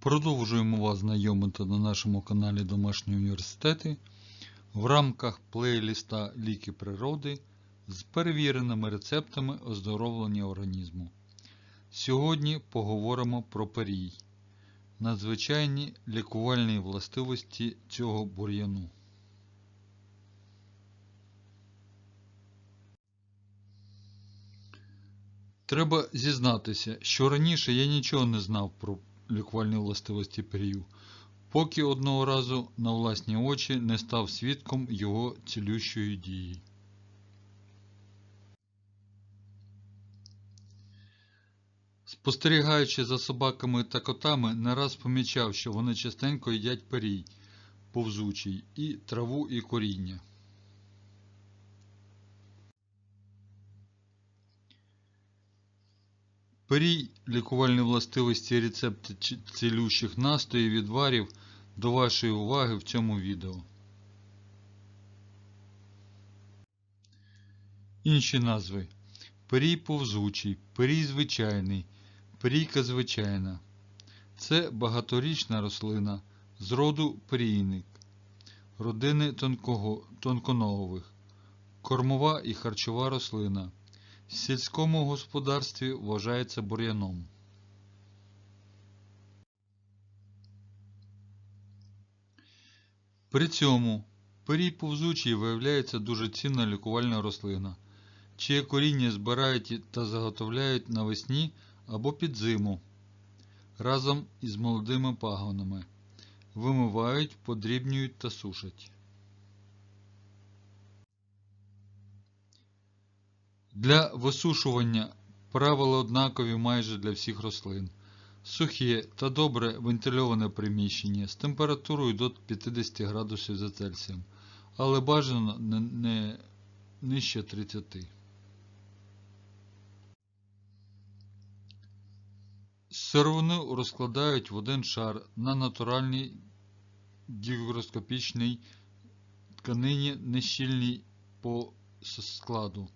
Продовжуємо вас знайомити на нашому каналі Домашні університети в рамках плейліста Ліки природи з перевіреними рецептами оздоровлення організму. Сьогодні поговоримо про перій, надзвичайні лікувальні властивості цього бур'яну. Треба зізнатися, що раніше я нічого не знав про лікувальні властивості перію, поки одного разу на власні очі не став свідком його цілющої дії. Спостерігаючи за собаками та котами, не раз помічав, що вони частенько їдять перій, повзучий, і траву і коріння. Перій лікувальні властивості рецепти цілющих настоїв відварів до вашої уваги в цьому відео. Інші назви. Перій повзучий, перій звичайний, перійка звичайна. Це багаторічна рослина з роду перійник, родини тонконогових, кормова і харчова рослина. В сільському господарстві вважається бур'яном. При цьому перій повзучий виявляється дуже цінна лікувальна рослина, чиє коріння збирають та заготовляють навесні або під зиму разом із молодими пагонами, вимивають, подрібнюють та сушать. Для висушування правила однакові майже для всіх рослин. Сухе та добре вентильоване приміщення з температурою до 50 градусів за Цельсієм, але бажано не, нижче 30. Сировину розкладають в один шар на натуральній гігроскопічній тканині нещільній по складу.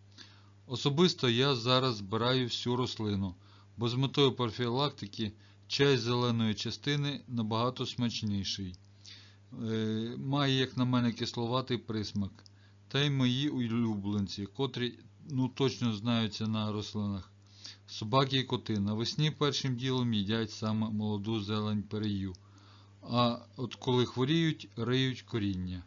Особисто я зараз збираю всю рослину, бо з метою профілактики чай зеленої частини набагато смачніший. Е, має, як на мене, кисловатий присмак. Та й мої улюбленці, котрі ну, точно знаються на рослинах. Собаки і коти навесні першим ділом їдять саме молоду зелень перею, а от коли хворіють, риють коріння.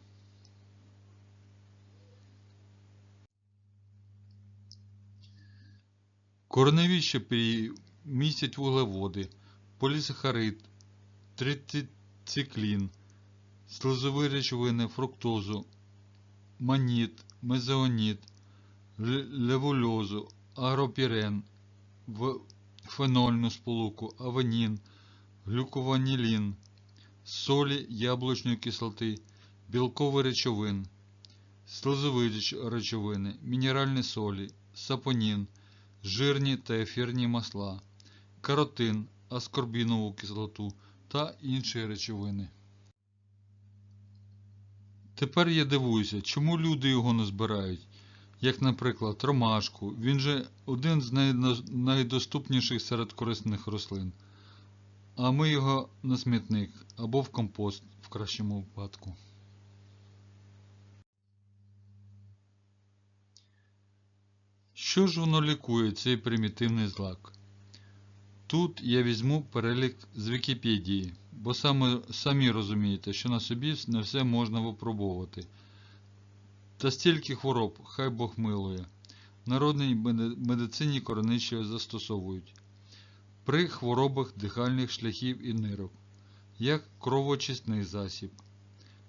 Кореневі перію містять вуглеводи, полісахарид, трицециклін, слизові речовини, фруктозу, маніт, мезоніт, левульозу, агропірен, фенольну сполуку, авенін, глюкованілін, солі яблучної кислоти, білкові речовин, слизові речовини, мінеральні солі, сапонін, жирні та ефірні масла, каротин, аскорбінову кислоту та інші речовини. Тепер я дивуюся, чому люди його не збирають, як, наприклад, ромашку. Він же один з найдоступніших серед корисних рослин. А ми його на смітник або в компост в кращому випадку. Що ж воно лікує цей примітивний злак? Тут я візьму перелік з Вікіпедії, бо саме, самі розумієте, що на собі не все можна випробовувати. Та стільки хвороб, хай Бог милує. В народній медицині короничі застосовують при хворобах дихальних шляхів і нирок, як кровоочисний засіб,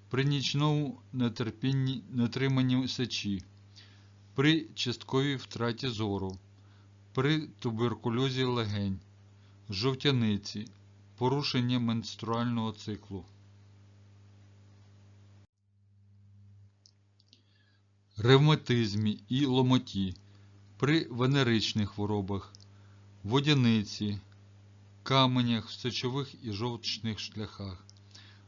при нічному нетерпінні, нетриманні сечі, при частковій втраті зору, при туберкульозі легень, жовтяниці, порушення менструального циклу. Ревматизмі і ломоті, при венеричних хворобах, водяниці, каменях в сечових і жовчних шляхах,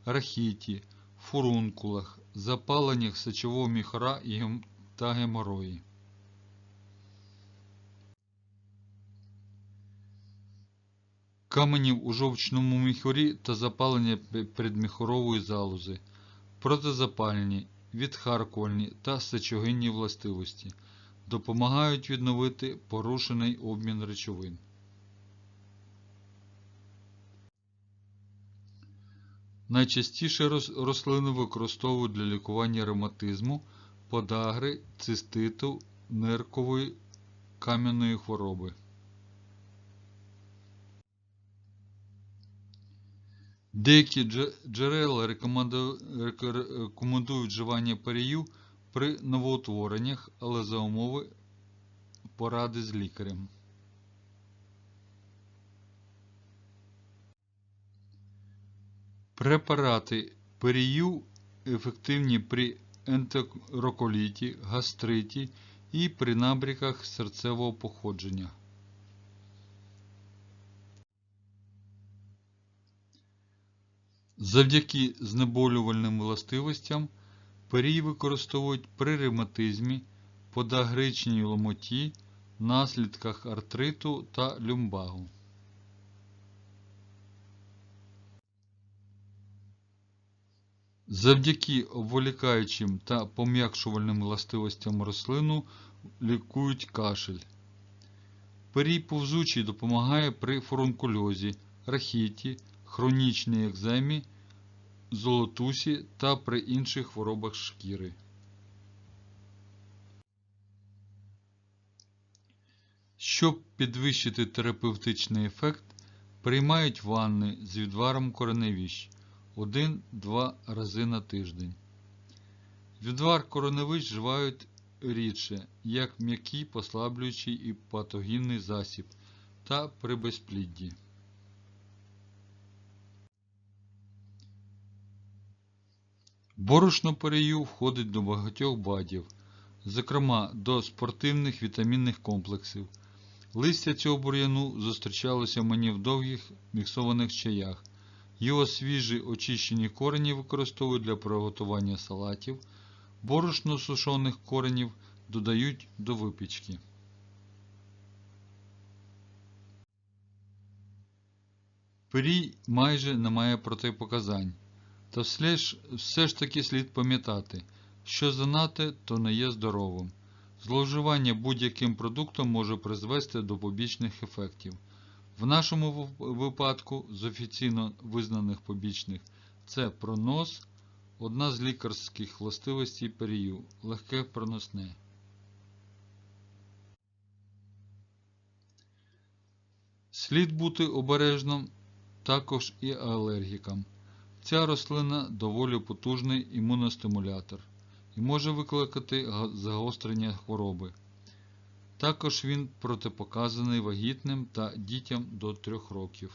рахіті, фурункулах, запаленнях сечового міхора і та геморої. каменів у жовчному міхурі та запалення пе- передміхурової залози, протизапальні, відхаркувальні та сечогинні властивості, допомагають відновити порушений обмін речовин. Найчастіше рос- рослину використовують для лікування ревматизму, подагри, циститу, ниркової кам'яної хвороби. Деякі джерела рекомендують вживання перію при новоутвореннях, але за умови поради з лікарем. Препарати перію ефективні при ентероколіті, гастриті і при набріках серцевого походження. Завдяки знеболювальним властивостям перій використовують при ревматизмі, подагричній ломоті, наслідках артриту та люмбагу. Завдяки обволікаючим та пом'якшувальним властивостям рослину лікують кашель. Перій повзучий допомагає при фурункульозі, рахіті, хронічній екземі, золотусі та при інших хворобах шкіри. Щоб підвищити терапевтичний ефект, приймають ванни з відваром кореневищ 1-2 рази на тиждень. Відвар кореневищ вживають рідше, як м'який послаблюючий і патогінний засіб та при безплідді. Борошно перею входить до багатьох бадів, зокрема до спортивних вітамінних комплексів. Листя цього бур'яну зустрічалося мені в довгих міксованих чаях. Його свіжі очищені корені використовують для приготування салатів. Борошно сушених коренів додають до випічки. Пирій майже не має протипоказань. Та все ж, таки слід пам'ятати, що занадто, то не є здоровим. Зловживання будь-яким продуктом може призвести до побічних ефектів. В нашому випадку з офіційно визнаних побічних це пронос, одна з лікарських властивостей перію, легке проносне. Слід бути обережним також і алергікам. Ця рослина доволі потужний імуностимулятор і може викликати загострення хвороби. Також він протипоказаний вагітним та дітям до 3 років.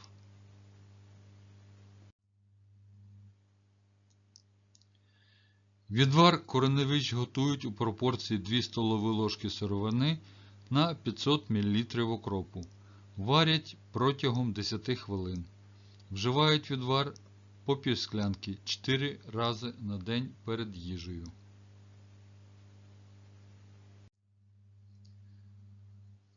Відвар кореневич готують у пропорції 2 столові ложки сировини на 500 мл окропу. Варять протягом 10 хвилин. Вживають відвар по півсклянки 4 рази на день перед їжею.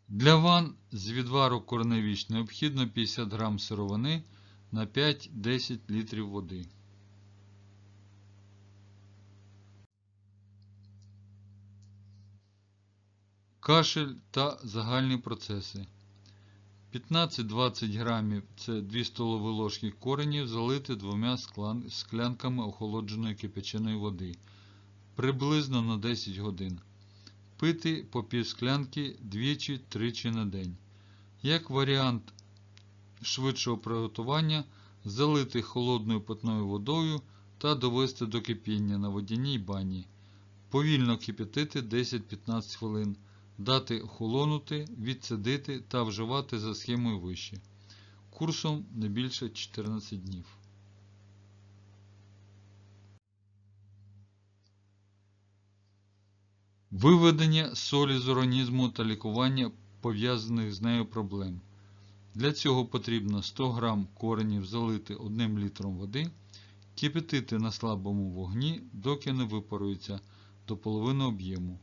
Для ван з відвару корневіч необхідно 50 г сировини на 5-10 літрів води. Кашель та загальні процеси. 15-20 грамів це 2 столові ложки коренів залити двома склянками охолодженої кипяченої води приблизно на 10 годин. Пити по пів склянки двічі-тричі на день. Як варіант швидшого приготування, залити холодною питною водою та довести до кипіння на водяній бані. Повільно кипятити 10-15 хвилин дати охолонути, відсидити та вживати за схемою вище. Курсом не більше 14 днів. виведення солі з організму та лікування пов'язаних з нею проблем. Для цього потрібно 100 г коренів залити 1 літром води, кипятити на слабому вогні, доки не випарується до половини об'єму,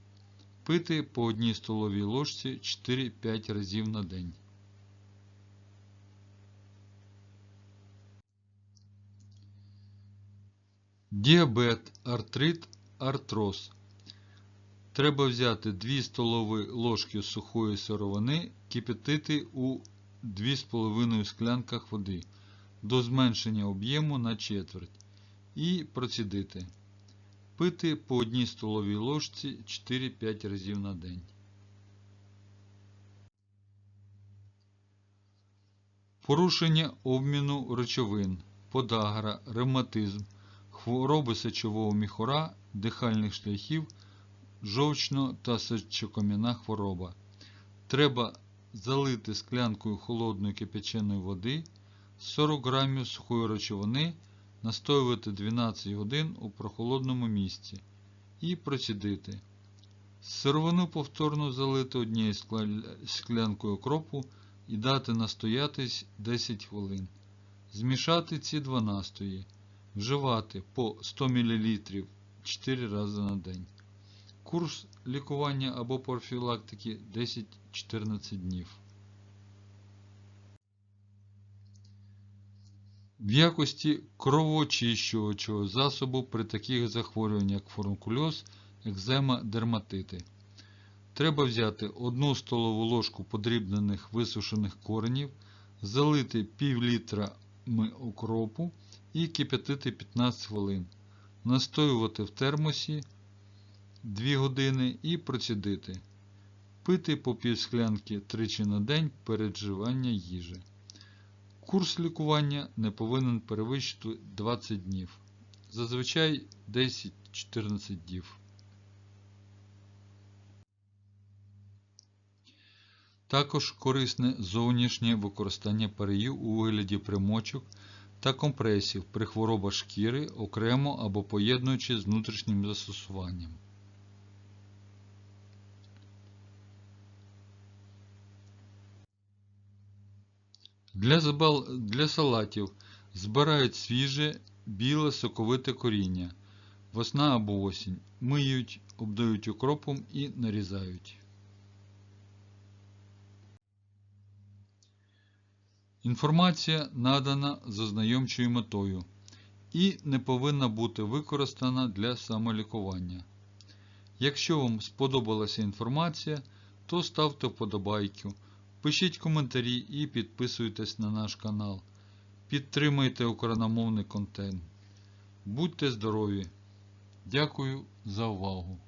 пити по одній столовій ложці 4-5 разів на день. Діабет, артрит, артроз Треба взяти 2 столові ложки сухої сировини, кипятити у 2,5 склянках води до зменшення об'єму на четверть і процідити. Пити по 1 столовій ложці 4-5 разів на день. Порушення обміну речовин, подагра, ревматизм, хвороби сечового міхура, дихальних шляхів, жовчно та сечокам'яна хвороба. Треба залити склянкою холодної кипяченої води 40 грамів сухої речовини, настоювати 12 годин у прохолодному місці і процідити. Сировину повторно залити однією склянкою окропу і дати настоятись 10 хвилин. Змішати ці два настої. Вживати по 100 мл 4 рази на день. Курс лікування або профілактики 10-14 днів. В якості кровоочищувачого засобу при таких захворюваннях, як фурункульоз, екзема, дерматити. Треба взяти 1 столову ложку подрібнених висушених коренів, залити пів літра укропу і кип'ятити 15 хвилин. Настоювати в термосі 2 години і процідити. Пити по пів склянки тричі на день перед вживання їжі. Курс лікування не повинен перевищити 20 днів. Зазвичай 10-14 днів. Також корисне зовнішнє використання пареїв у вигляді примочок та компресів при хворобах шкіри окремо або поєднуючи з внутрішнім застосуванням. Для, забал... Для салатів збирають свіже біле соковите коріння. Весна або осінь. Миють, обдають укропом і нарізають. Інформація надана з ознайомчою метою і не повинна бути використана для самолікування. Якщо вам сподобалася інформація, то ставте вподобайку, пишіть коментарі і підписуйтесь на наш канал. Підтримайте україномовний контент. Будьте здорові! Дякую за увагу!